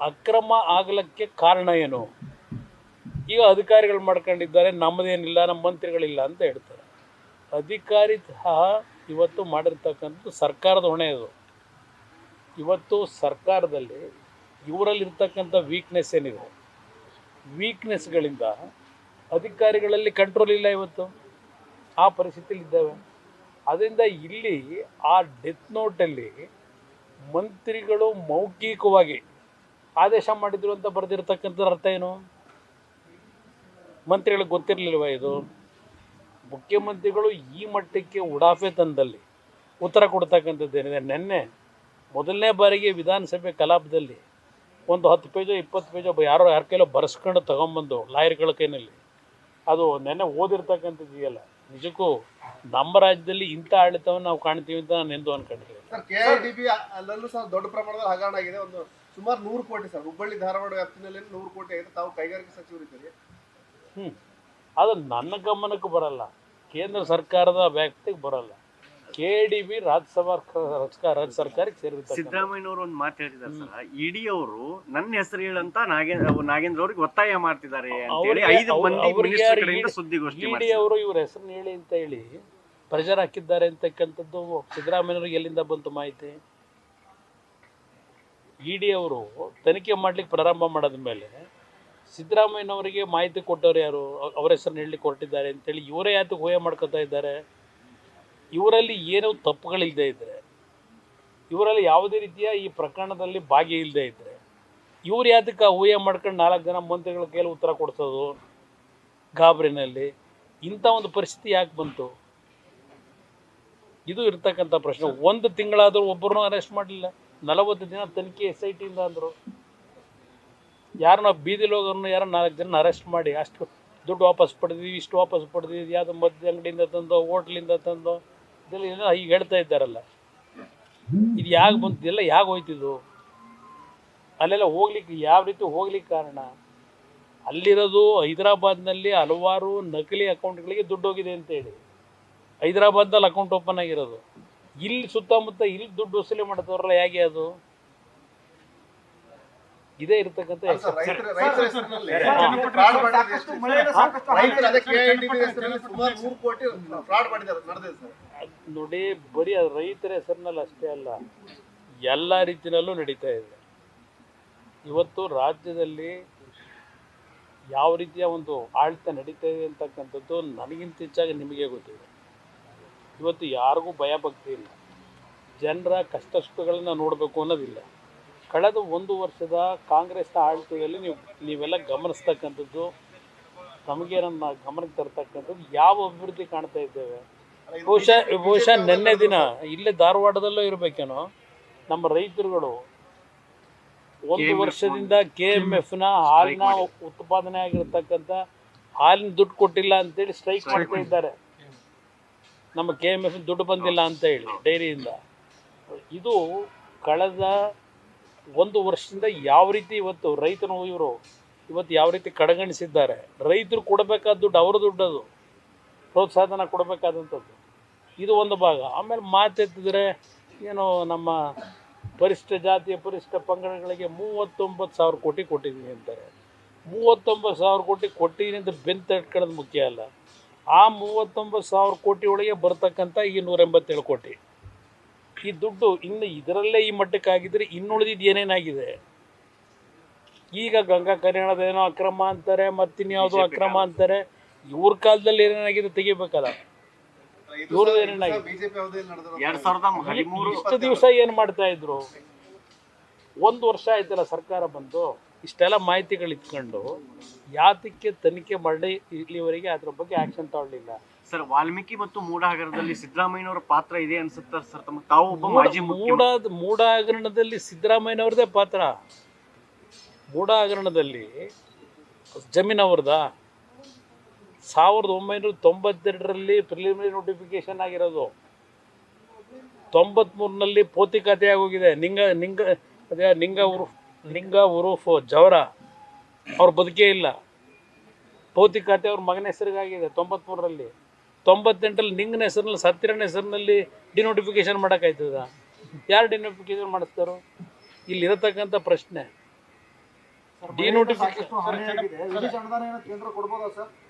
ಅಕ್ರಮ ಆಗಲಿಕ್ಕೆ ಕಾರಣ ಏನು? ಈಗ ಅಧಿಕಾರಿಗಳು ಮಾಡ್ಕೊಂಡಿದ್ದಾರೆ, ನಮ್ಮದೇನಿಲ್ಲ, ನಮ್ಮ ಮಂತ್ರಿಗಳಿಲ್ಲ ಅಂತ ಹೇಳ್ತಾರೆ. ಅಧಿಕಾರಿ ಸಹ ಇವತ್ತು ಮಾಡಿರ್ತಕ್ಕಂಥದ್ದು ಸರ್ಕಾರದ ಹೊಣೆ ಅದು. ಇವತ್ತು ಸರ್ಕಾರದಲ್ಲಿ ಇವರಲ್ಲಿರ್ತಕ್ಕಂಥ ವೀಕ್ನೆಸ್ ಏನಿದೆ? ವೀಕ್ನೆಸ್ಗಳಿಂದ ಅಧಿಕಾರಿಗಳಲ್ಲಿ ಕಂಟ್ರೋಲ್ ಇಲ್ಲ ಇವತ್ತು. ಆ ಪರಿಸ್ಥಿತಿಲಿ ಇದ್ದಾವೆ ಅದರಿಂದ ಇಲ್ಲಿ ಆ ಡೆತ್ ನೋಟಲ್ಲಿ ಮಂತ್ರಿಗಳು ಮೌಖಿಕವಾಗಿ ಆದೇಶ ಮಾಡಿದ್ರು ಅಂತ ಬರೆದಿರ್ತಕ್ಕಂಥದ್ದು ಅರ್ಥ ಏನು? ಮಂತ್ರಿಗಳಿಗೆ ಗೊತ್ತಿರಲಿಲ್ವ ಇದು? ಮುಖ್ಯಮಂತ್ರಿಗಳು ಈ ಮಟ್ಟಕ್ಕೆ ಉಡಾಫೆ ತಂದಲ್ಲಿ ಉತ್ತರ ಕೊಡ್ತಕ್ಕಂಥದ್ದೇನಿದೆ ನಿನ್ನೆ, ಮೊದಲನೇ ಬಾರಿಗೆ ವಿಧಾನಸಭೆ ಕಲಾಪದಲ್ಲಿ ಒಂದು ಹತ್ತು ಪೇಜೋ, ಇಪ್ಪತ್ತು ಪೇಜೋ ಯಾರೋ ಯಾರ ಕೈಲೋ ಬರೆಸ್ಕೊಂಡು ತಗೊಂಬಂದು ಲಾಯರ್ಗಳ ಕೈನಲ್ಲಿ. ಅದು ನೆನ್ನೆ ಓದಿರ್ತಕ್ಕಂಥದ್ದು ಇದೆಯಲ್ಲ? ನಿಜಕ್ಕೂ ನಮ್ಮ ರಾಜ್ಯದಲ್ಲಿ ಇಂಥ ಆಡಳಿತವನ್ನು ನಾವು ಕಾಣ್ತೀವಿ ಅಂತ ನಾನು ಎಂದು ಅನ್ಕೊಂಡಿದ್ದೀನಿ sir K I D B ಅಲ್ಲೂ ಸಹ ದೊಡ್ಡ ಪ್ರಮಾಣದಲ್ಲಿ ಹಗರಣ ಆಗಿದೆ ಒಂದು ಸುಮಾರು ನೂರು ಕೋಟಿ ಸರ್. ಹುಬ್ಬಳ್ಳಿ ಧಾರವಾಡ ವ್ಯಾಪ್ತಿನಲ್ಲಿ ನೂರು ಕೋಟಿ ಆಗಿದೆ. ತಾವು ಕೈಗಾರಿಕೆ ಸಚಿವರಿದ್ದೀರಿ ಹ್ಞೂ ಅದು ನನ್ನ ಗಮನಕ್ಕೆ ಬರಲ್ಲ. ಕೇಂದ್ರ ಸರ್ಕಾರದ ವ್ಯಾಪ್ತಿಗೆ ಬರಲ್ಲ. ಕೆ ಡಿ ಬಿ ರಾಜ್ಯಸಭಾ ಸಭಾ ರಾಜ್ಯ ಸರ್ಕಾರಕ್ಕೆ ಸೇರಿದ ಸಿದ್ದರಾಮಯ್ಯನವರು ಒಂದು ಮಾತು ಹೇಳಿದ್ದಾರೆ ಸರ್. ಇಡಿ ಅವರು ನನ್ನ ಹೆಸರು ಹೇಳಂತ ನಾಗೇಂದ್ರ ನಾಗೇಂದ್ರ ಅವ್ರಿಗೆ ಒತ್ತಾಯ ಮಾಡ್ತಿದ್ದಾರೆ ಇಡಿ- ಅವರು ಇವ್ರ ಹೆಸರನ್ನ ಹೇಳಿ ಅಂತ ಹೇಳಿ ಪ್ರೆಷರ್ ಹಾಕಿದ್ದಾರೆ ಅಂತಕ್ಕಂಥದ್ದು ಸಿದ್ದರಾಮಯ್ಯವ್ರಿಗೆ ಎಲ್ಲಿಂದ ಬಂತು ಮಾಹಿತಿ? ಇಡಿ ಅವರು ತನಿಖೆ ಮಾಡ್ಲಿಕ್ಕೆ ಪ್ರಾರಂಭ ಮಾಡಿದ ಮೇಲೆ ಸಿದ್ದರಾಮಯ್ಯನವರಿಗೆ ಮಾಹಿತಿ ಕೊಟ್ಟವ್ರು ಯಾರು? ಅವರ ಅವ್ರ ಹೆಸರನ್ನ ಹೇಳಲಿಕ್ಕೆ ಹೊರಟಿದ್ದಾರೆ ಅಂತೇಳಿ ಇವರೇ ಯಾತಕ್ಕೆ ಹೋಯ ಮಾಡ್ಕೊತಾ ಇದ್ದಾರೆ? ಇವರಲ್ಲಿ ಏನೋ ತಪ್ಪುಗಳಿಲ್ಲದೆ ಇದ್ದರೆ ಇವರಲ್ಲಿ ಯಾವುದೇ ರೀತಿಯ ಈ ಪ್ರಕರಣದಲ್ಲಿ ಭಾಗಿ ಇಲ್ಲದೆ ಇದ್ದರೆ ಇವ್ರು ಯಾತಕ್ಕೆ ಊಹೆ ಮಾಡ್ಕೊಂಡು ನಾಲ್ಕು ಜನ ಮಂತ್ರಿಗಳ ಕೈಲಿ ಉತ್ತರ ಕೊಡ್ಸೋದು ಗಾಬರಿನಲ್ಲಿ, ಇಂಥ ಒಂದು ಪರಿಸ್ಥಿತಿ ಯಾಕೆ ಬಂತು? ಇದು ಇರ್ತಕ್ಕಂಥ ಪ್ರಶ್ನೆ. ಒಂದು ತಿಂಗಳಾದರೂ ಒಬ್ಬರನ್ನೂ ಅರೆಸ್ಟ್ ಮಾಡಲಿಲ್ಲ. ನಲವತ್ತು ದಿನ ತನಿಖೆ ಎಸ್ ಐ ಟಿಯಿಂದ ಅಂದರು. ಯಾರನ್ನ ಬೀದಿಲಿ ಹೋಗೋರ್ನ ಯಾರೋ ನಾಲ್ಕು ಜನ ಅರೆಸ್ಟ್ ಮಾಡಿ, ಅಷ್ಟು ದುಡ್ಡು ವಾಪಸ್ ಪಡೆದಿದ್ವಿ, ಇಷ್ಟು ವಾಪಸ್ ಪಡೆದಿದ್ವಿ, ಯಾವುದೋ ಮದ್ಯ ಅಂಗಡಿಯಿಂದ ತಂದೋ, ಹೋಟ್ಲಿಂದ ತಂದೋ ಇದೆಲ್ಲ ಏನೋ ಈಗ ಹೇಳ್ತಾ ಇದ್ದಾರಲ್ಲ. ಇದು ಯಾಕೆ ಬಂತು, ಇದೆಲ್ಲ ಯಾಕೆ ಹೋಯ್ತಿದ್ದು? ಅಲ್ಲೆಲ್ಲ ಹೋಗ್ಲಿಕ್ಕೆ ಯಾವ ರೀತಿ ಹೋಗ್ಲಿಕ್ಕೆ ಕಾರಣ? ಅಲ್ಲಿರೋದು ಹೈದರಾಬಾದ್ನಲ್ಲಿ ಹಲವಾರು ನಕಲಿ ಅಕೌಂಟ್ಗಳಿಗೆ ದುಡ್ಡು ಹೋಗಿದೆ ಅಂತ ಹೇಳಿ. ಹೈದರಾಬಾದ್ನಲ್ಲಿ ಅಕೌಂಟ್ ಓಪನ್ ಆಗಿರೋದು. ಇಲ್ಲಿ ಸುತ್ತಮುತ್ತ ಇಲ್ಲಿ ದುಡ್ಡು ವಸೂಲಿ ಮಾಡ್ತಾರಲ್ಲ ಹೇಗೆ ಅದು? ಇದೇ ಸರ್ ನೋಡಿ ಬರೀ ಅದು ರೈತರ ಹೆಸರಿನಲ್ಲಿ ಅಷ್ಟೇ ಅಲ್ಲ ಎಲ್ಲ ರೀತಿಯಲ್ಲೂ ನಡೀತಾ ಇದೆ. ಇವತ್ತು ರಾಜ್ಯದಲ್ಲಿ ಯಾವ ರೀತಿಯ ಒಂದು ಆಳ್ತ ನಡೀತಾ ಇದೆ ಅಂತಕ್ಕಂಥದ್ದು ನನಗಿಂತ ಹೆಚ್ಚಾಗಿ ನಿಮಗೆ ಗೊತ್ತಿದೆ. ಇವತ್ತು ಯಾರಿಗೂ ಭಯ ಭಕ್ತಿ ಇಲ್ಲ. ಜನರ ಕಷ್ಟ ಸುಖಗಳನ್ನ ನೋಡಬೇಕು ಅನ್ನೋದಿಲ್ಲ. ಕಳೆದ ಒಂದು ವರ್ಷದ ಕಾಂಗ್ರೆಸ್ ಆಡಳಿತದಲ್ಲಿ ನೀವು ನೀವೆಲ್ಲ ಗಮನಿಸ್ತಕ್ಕಂಥದ್ದು ತಮಗೆ ನನ್ನ ಗಮನಕ್ಕೆ ತರ್ತಕ್ಕಂಥದ್ದು ಯಾವ ಅಭಿವೃದ್ಧಿ ಕಾಣ್ತಾ ಇದ್ದೇವೆ? ಬಹುಶಃ ಬಹುಶಃ ನಿನ್ನೆ ದಿನ ಇಲ್ಲೇ ಧಾರವಾಡದಲ್ಲೂ ಇರಬೇಕೇನೋ? ನಮ್ಮ ರೈತರುಗಳು ಒಂದು ವರ್ಷದಿಂದ ಕೆ ಎಂ ಎಫ್ನ ಹಾಲಿನ ಉತ್ಪಾದನೆ ಆಗಿರ್ತಕ್ಕಂಥ ಹಾಲಿನ ದುಡ್ಡು ಕೊಟ್ಟಿಲ್ಲ ಅಂತೇಳಿ ಸ್ಟ್ರೈಕ್ ಮಾಡ್ತಾ ಇದ್ದಾರೆ. ನಮ್ಮ ಕೆ ಎಂ ಎಫ್ ದುಡ್ಡು ಬಂದಿಲ್ಲ ಅಂತ ಹೇಳಿ ಡೈರಿಯಿಂದ. ಇದು ಕಳೆದ ಒಂದು ವರ್ಷದಿಂದ ಯಾವ ರೀತಿ ಇವತ್ತು ರೈತನು ಇವರು ಇವತ್ತು ಯಾವ ರೀತಿ ಕಡೆಗಣಿಸಿದ್ದಾರೆ, ರೈತರು ಕೊಡಬೇಕಾದ ದುಡ್ಡು ಅವರ ದುಡ್ಡು ಅದು ಪ್ರೋತ್ಸಾಹನ ಕೊಡಬೇಕಾದಂಥದ್ದು. ಇದು ಒಂದು ಭಾಗ. ಆಮೇಲೆ ಮಾತೆತ್ತಿದ್ರೆ ಏನು ನಮ್ಮ ಪರಿಷ್ಠ ಜಾತಿಯ ಪರಿಷ್ಠ ಪಂಗಡಗಳಿಗೆ ಮೂವತ್ತೊಂಬತ್ತು ಸಾವಿರ ಕೋಟಿ ಕೊಟ್ಟಿದ್ದೀನಿ ಅಂತಾರೆ. ಮೂವತ್ತೊಂಬತ್ತು ಸಾವಿರ ಕೋಟಿ ಕೊಟ್ಟಿದ್ದೀನಿ ಅಂತ ಬೆನ್ನು ತಟ್ಕೊಳ್ಳೋದು ಮುಖ್ಯ ಅಲ್ಲ. ಆ ಮೂವತ್ತೊಂಬತ್ತು ಸಾವಿರ ಕೋಟಿ ಒಳಗೆ ಬರ್ತಕ್ಕಂಥ ಈ ನೂರ ಎಂಬತ್ತೇಳು ಕೋಟಿ. ಈ ದುಡ್ಡು ಇನ್ನು ಇದರಲ್ಲೇ ಈ ಮಟ್ಟಕ್ಕಾಗಿದ್ದರೆ ಇನ್ನುಳಿದಿದ್ದು ಏನೇನಾಗಿದೆ? ಈಗ ಗಂಗಾ ಕಲ್ಯಾಣದ ಏನೋ ಅಕ್ರಮ ಅಂತಾರೆ ಮತ್ತಿನ್ಯಾವುದೋ ಅಕ್ರಮ ಅಂತಾರೆ. ಇವ್ರ ಕಾಲದಲ್ಲಿ ಏನೇನಾಗಿದೆ ತೆಗಿಬೇಕಲ್ಲ? ಇವ್ರದ್ದು ಏನೇನಾಗಿದೆ? ಇಷ್ಟು ದಿವಸ ಏನು ಮಾಡ್ತಾ ಇದ್ರು? ಒಂದು ವರ್ಷ ಆಯ್ತಲ್ಲ ಸರ್ಕಾರ ಬಂದು ಇಷ್ಟೆಲ್ಲ ಮಾಹಿತಿಗಳು ಇಟ್ಕೊಂಡು ಯಾತಕ್ಕೆ ತನಿಖೆ ಮಾಡಿ ಇಲ್ಲಿವರೆಗೆ ಅದ್ರ ಬಗ್ಗೆ ಆಕ್ಷನ್ ತಗೊಳ್ಳಿಲ್ಲ. ಸರ್ ವಾಲ್ಮೀಕಿ ಮತ್ತು ಮೂಡಾಗರಣದಲ್ಲಿ ಸಿದ್ದರಾಮಯ್ಯನವರ ಪಾತ್ರ ಇದೆ ಅನ್ಸುತ್ತಾರೆ ಸರ್? ತಮ್ಮ ತಾವು ಒಬ್ಬ ಮಾಜಿ ಮೂಡ ಮೂಡ ಹಗರಣದಲ್ಲಿ ಪಾತ್ರ. ಮೂಡ ಹಗರಣದಲ್ಲಿ ಜಮೀನ್ ಅವ್ರದ ಸಾವಿರದ ಒಂಬೈನೂರ ತೊಂಬತ್ತೆರಡರಲ್ಲಿ ಪ್ರಿಲಿಮಿನರಿ ನೋಟಿಫಿಕೇಶನ್ ಆಗಿರೋದು. ತೊಂಬತ್ಮೂರಿನಲ್ಲಿ ಪೋತಿ ಖಾತೆ ಆಗೋಗಿದೆ. ನಿಂಗ ನಿಂಗ ಅದೇ ನಿಂಗ ಉರುಫ್ ನಿಂಗ ಉರುಫ್ ಜವರ ಅವ್ರ ಬದುಕೇ ಇಲ್ಲ. ಪೋತಿ ಖಾತೆ ಅವ್ರ ಮಗನ ಹೆಸರಿಗಾಗಿದೆ ತೊಂಬತ್ಮೂರರಲ್ಲಿ. ತೊಂಬತ್ತೆಂಟರಲ್ಲಿ ನಿಂಗನ ಹೆಸರಿನಲ್ಲಿ ಸತ್ತಿರನ ಹೆಸರಿನಲ್ಲಿ ಡಿನೋಟಿಫಿಕೇಶನ್ ಮಾಡೋಕ್ಕಾಯ್ತದ ಯಾರು ಡಿನೋಟಿಫಿಕೇಶನ್ ಮಾಡಿಸ್ತಾರೋ? ಇಲ್ಲಿರತಕ್ಕಂಥ ಪ್ರಶ್ನೆ. ಡಿನೋಟಿಫಿಕೇಶನ್